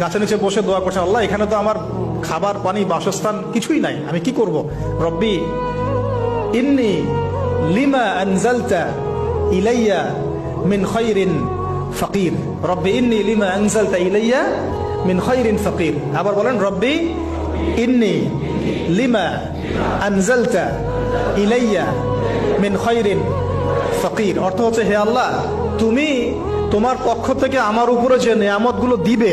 গাছের নিচে বসে দোয়া করছেন, আল্লাহ, এখানে তো আমার খাবার, পানি, বাসস্থান কিছুই নাই, আমি কি করব? রব্বি, ইন্নি লিমা আনজালতা ইলাইয়া মিন খাইরিন ফকির। রব্বি, ইন্নি লিমা আনজালতা ইলাইয়া মিন খাইরিন ফকির। আবার বলেন, রব্বি, ইন্নি লিমা আনজালতা ইলাইয়া মিন খাইরিন ফকির। অর্থ হচ্ছে, হে আল্লাহ, তুমি তোমার পক্ষ থেকে আমার উপরে যে নিয়ামতগুলো দিবে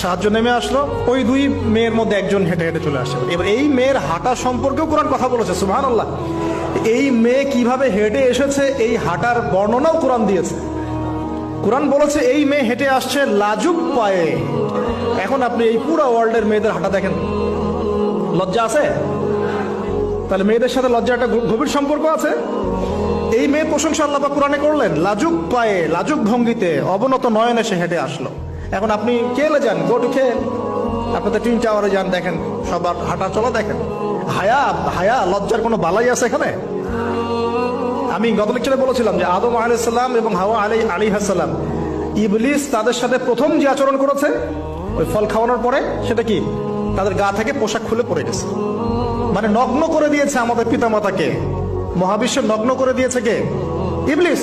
সাহায্য নেমে আসলো। ওই দুই মেয়ের মধ্যে একজন হেঁটে হেঁটে চলে আসে এবার এই মেয়ের হাঁটা সম্পর্কেও কোরআন কথা বলেছে সুহান এই মেয়ে কীভাবে হেঁটে এসেছে, এই হাঁটার বর্ণনাও কোরআন দিয়েছে। কোরআন বলেছে, এই মেয়ে হেঁটে আসছে লাজুক পায়ে। এখন আপনি এই পুরো ওয়ার্ল্ডের মেয়েদের হাঁটা দেখেন। লজ্জা আছে? তাহলে মেয়েদের সাথে লজ্জা একটা গভীর সম্পর্ক আছে? এই মেয়ে প্রশংসা আল্লাহ কোরআনে করলেন, লাজুক পায়ে, লাজুক ভঙ্গিতে, অবনত নয়নে সে হেঁটে আসলো। এখন আপনি কেলে যান গো টু খেল। আপনাদের টুইন টাওয়ারে যান, দেখেন, সবার হাঁটা চলা দেখেন। হায়া হায়া, লজ্জার কোনো বালাই আছে এখানে? আমি গত লেকচারে বলেছিলাম যে আদম আলাইসাল্লাম এবং হাওয়া আলী আলী হাসাল্লাম ইবলিস তাদের সাথে প্রথম যে আচরণ করেছে, ওই ফল খাওয়ানোর পরে, সেটা কি? তাদের গা থেকে পোশাক খুলে পড়ে গেছে। মানে নগ্ন করে দিয়েছে আমাদের পিতামাতাকে। মহাবিশ্ব নগ্ন করে দিয়েছে কে? ইবলিস।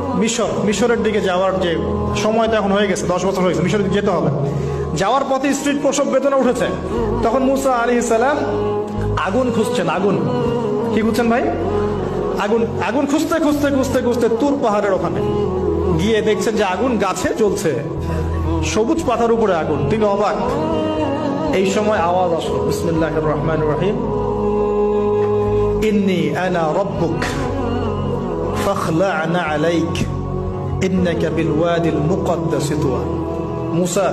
মিশর, মিশরের দিকে যাওয়ার যে সময় তো এখন হয়ে গেছে, দশ বছর হয়েছে মিশরের দিকে যেতে হবে। যাওয়ার পথে স্ত্রীর প্রসব বেদনা উঠেছে। তখন মুসা আলী ইসালাম আগুন খুঁজছেন, আগুন। কি খুঁজছেন ভাই? আগুন আগুন খুঁজতে খুঁজতে খুঁজতে খুঁজতে তুর পাহাড়ের ওখানে গিয়ে দেখছেন যে আগুন গাছে জ্বলছে। সবুজ পাতার উপরে আগুন, তিনি অবাক। এই সময় আওয়াজ আসলো বিসমিল্লাহ রহমান রহিম। ইন্নি আনা রব্বুক। ফখলা'না আলাইক ইন্নাকা বিল ওয়াদিল মুকদ্দাস তুয়া মুসা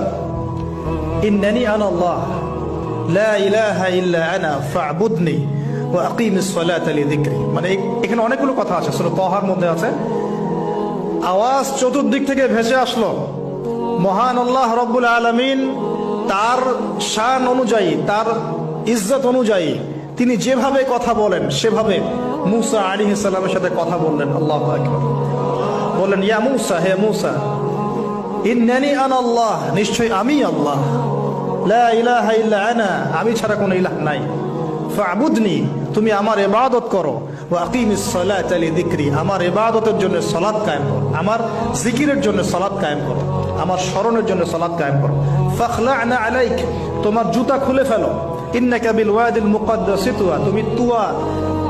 ইন্নানি আনা আল্লাহ লা ইলাহা ইল্লা আনা ফা'বুদনি ওয়া আকিমিস সালাতা লিযিকরি মানে এখানে অনেকগুলো কথা আছে। সূরা মধ্যে আছে। আওয়াজ চতুর্দিক থেকে ভেসে আসলো। মহান আল্লাহ রব্বুল আলমিন তার শান অনুযায়ী, তার ইজ্জত অনুযায়ী তিনি যেভাবে কথা বলেন, সেভাবে মুসা আলী সাথে কথা বললেন। আল্লাহ আকবার। বললেন, ইয়া মুসা, হে মুসা, ইন্নানি আন আল্লাহ নিশ্চয় আমি আল্লাহ। আনা, আমি ছাড়া কোনো ইলাহ নাই। ফাবুদনি, তুমি আমার ইবাদত করো। লিযিকরি, আমার ইবাদতের জন্য সালাত কায়েম করো। আমার জিকিরের জন্য সালাত কায়েম করো। আমার স্মরণের জন্য সালাত কায়েম করো। ফাখলা'না আলাইক, তোমার জুতা খুলে ফেলো। তুমি তুয়া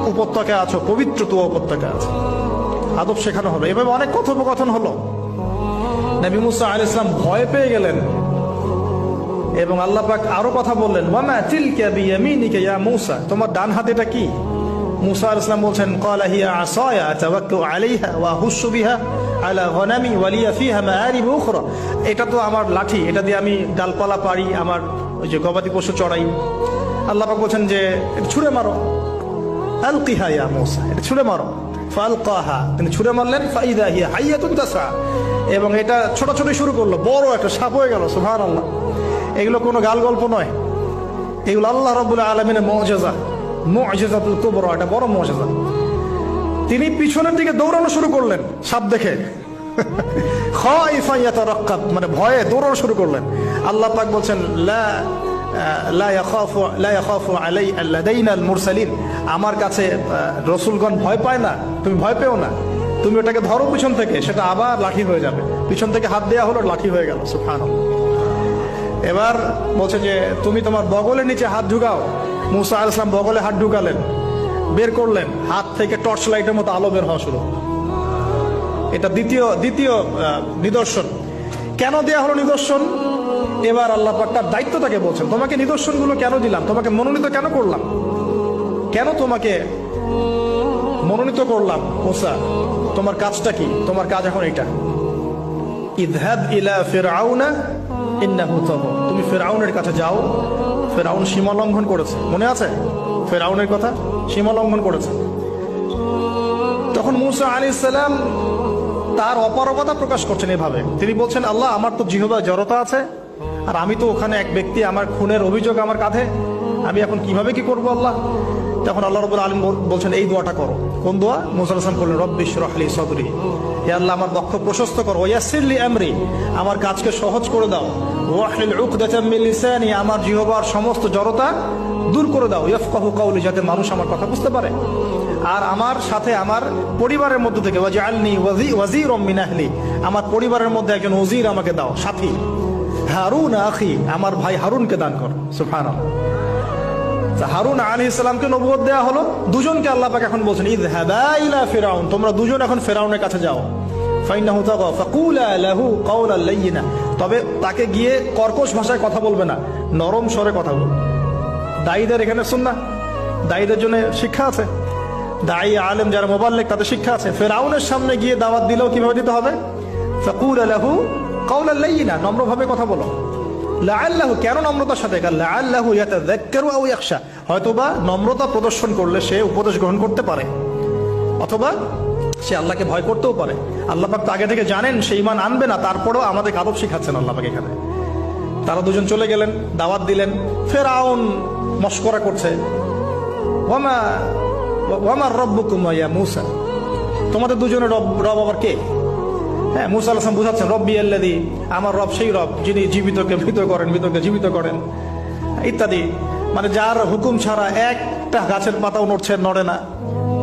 উপত্যকায় আছো, পবিত্র তুয়া উপত্যকায় আছো। আদব শেখানো হবে। এভাবে অনেক কথোপকথন হলো। নবী মুসা আল ইসলাম ভয় পেয়ে গেলেন। এবং আল্লাহ পাক আরও কথা বললেন ইয়া তোমার ডান হাতে এটা কি? মুসা আলাইহিস সালাম বলছেন ওয়া এটা তো আমার লাঠি, এটা দিয়ে আমি ডালপালা পারি আমার ওই যে গবাদি পশু চড়াই। আল্লাহ বলছেন যে ছুঁড়ে মারো। আলকিহা ইয়া মূসা, এটা ছুঁড়ে মারো। ফালকাহা, তিনি ছুঁড়ে মারলেন, ফাইদা হিয়া হাইয়াতুন তাসা এবং এটা ছোটাছুটি শুরু করল, বড় একটা সাপ হয়ে গেল, সুবহানাল্লাহ। এগুলো কোনো গাল গল্প নয়। এগুলো আল্লাহ রাব্বুল আলামিনের মুজিজা, মুজিজাতুল কুবরা, এটা বড় মুজিজা। তিনি পিছনের দিকে দৌড়ানো শুরু করলেন, সাপ দেখে। মানে ভয়ে দৌড়ানো শুরু করলেন। আল্লাহ পাক বলছেন আমার কাছে রসুলগণ ভয় পায় না, তুমি ভয় পেও না। তুমি ওটাকে ধরো পিছন থেকে, সেটা আবার লাঠি হয়ে যাবে। পিছন থেকে হাত দেওয়া হলো, লাঠি হয়ে গেল, সুবহানাল্লাহ। এবার বলছে যে, তুমি তোমার বগলের নিচে হাত ঢুকাও। মুসা আল ইসলাম বগলে হাত ঢুকালেন, বের করলেন, হাত থেকে টর্চ লাইটের মতো আলো বের হওয়া শুরু। এটা দ্বিতীয় দ্বিতীয় নিদর্শন। কেন দেয়া হলো নিদর্শন? এবার আল্লাহ পাক দায়িত্ব তাকে বলছেন, তোমাকে নিদর্শনগুলো কেন দিলাম? তোমাকে মনোনীত কেন করলাম? কেন তোমাকে মনোনীত করলাম? মুসা তোমার কাজটা কি? তোমার কাজ এখন এটা ইদহাব ইলা ফিরআউনা ইন্নাহু তাগা তুমি ফিরআউনের কাছে যাও। ফিরআউন সীমা লঙ্ঘন করেছে। মনে আছে? ফিরআউনের কথা? সীমা লঙ্ঘন করেছে। তখন মুসা আলাইহিস সালাম তার অপারগতা প্রকাশ করছেন এভাবে। তিনি বলছেন, আল্লাহ, আমার তো জিহবা জড়তা আছে, আর আমি তো ওখানে এক ব্যক্তি, আমার খুনের অভিযোগ আমার কাঁধে। আমি এখন কীভাবে কি করব আল্লাহ? তখন আল্লাহ রবুল আলম বলছেন, এই দোয়াটা করো। কোন দোয়া? মুসা আসলাম করলেন রব্বিশ রহলি সদরি। হে আল্লাহ, আমার বক্ষ প্রশস্ত করো। ওয়াসিরলি আমরি। আমার কাজকে সহজ করে দাও। ওয়াহলিল উকদাতাম মিন লিসানি। আমার জিহবার সমস্ত জড়তা দূর করে দাও। ইয়ফকাহু কাউলি যাতে মানুষ আমার কথা বুঝতে পারে। আর আমার সাথে আমার পরিবারের মধ্যে থেকে, ওয়াজআলনি ওয়াজি ওয়াজির মিন আহলি আমার পরিবারের মধ্যে একজন ওজির আমাকে দাও, সাথী। হারুন আখি আমার ভাই হারুনকে দান কর তা হারুন আলী ইসলামকে নবুয়ত দেওয়া হলো, দুজনকে আল্লাহ পাক এখন বলছেন ঈদ ইলা ফিরাউন তোমরা দুজন এখন ফেরাউনের কাছে যাও। তবে তাকে গিয়ে কর্কশ ভাষায় কথা বলবে না, নরম স্বরে কথা বলবে। দায়ীদের এখানে শুন না দায়ীদের জন্য শিক্ষা আছে। দায়ী আলেম যারা মোবাল্লেক, তাদের শিক্ষা আছে। ফেরাউনের সামনে গিয়ে দাওয়াত দিলেও কীভাবে দিতে হবে? ফাকুলা লাহু কাওলান লাইয়িনা নম্রভাবে কথা বলো। কেন নম্রতার সাথে? হয়তোবা নম্রতা প্রদর্শন করলে সে উপদেশ গ্রহণ করতে পারে। অথবা সে আল্লাহকে ভয় করতেও পারে। আল্লাহ তো আগে থেকে জানেন, সে ইমান আনবে না, তারপরেও আমাদের আদব শিখাচ্ছেন আল্লাহ এখানে। তারা দুজন চলে গেলেন, দাওয়াত দিলেন। ফেরাউন মস্করা করছে। ওয়ামার রব্বুকুম ইয়া মূসা। তোমাদের দুজনের রব রব আবার কে? হ্যাঁ মুসা আলাম বুঝাচ্ছেন, রব্বি আল্লাদি আমার রব সেই রব যিনি জীবিতকে মৃত করেন, মৃতকে জীবিত করেন, ইত্যাদি। মানে যার হুকুম ছাড়া একটা গাছের পাতাও নড়ছে, নড়ে না।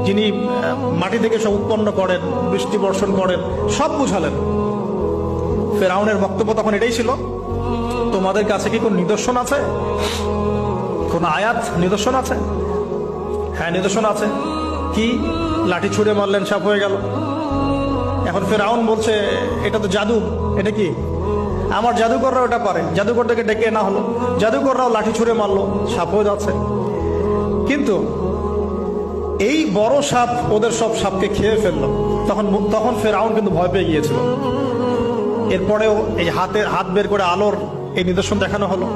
যিনি মাটি থেকে সব উৎপন্ন করেন, বৃষ্টি বর্ষণ করেন, সব বুঝালেন। ফেরাউনের বক্তব্য তখন এটাই ছিল। তোমাদের কাছে কি কোন নিদর্শন আছে? কোন আয়াত নিদর্শন আছে? হ্যাঁ নিদর্শন আছে। কি? লাঠি ছুঁড়ে মারলেন, সাপ হয়ে গেল। এখন ফেরাউন বলছে, এটা তো জাদু। এটা কি? আমার জাদুকররা ওটা পারে। জাদুকরদেরকে ডেকে না হলো। জাদুকররাও লাঠি ছুঁড়ে মারলো। সাপও যাচ্ছে। কিন্তু এই বড় সাপ ওদের সব সাপকে খেয়ে ফেলল। তখন তখন ফেরাউন কিন্তু ভয় পেয়ে গিয়েছিল। এরপরেও এই হাতের হাত বের করে আলোর এই নিদর্শন দেখানো হলো।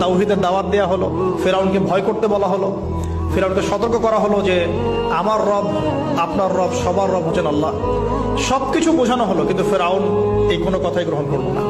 তাওহিদের দাওয়াত দেওয়া হলো। ফেরাউনকে ভয় করতে বলা হলো। ফেরাউনকে সতর্ক করা হলো যে আমার রব, আপনার রব, সবার রব হচ্ছেন আল্লাহ। সব কিছু বোঝানো হলো, কিন্তু ফেরাউন এই কোনো কথাই গ্রহণ করল না।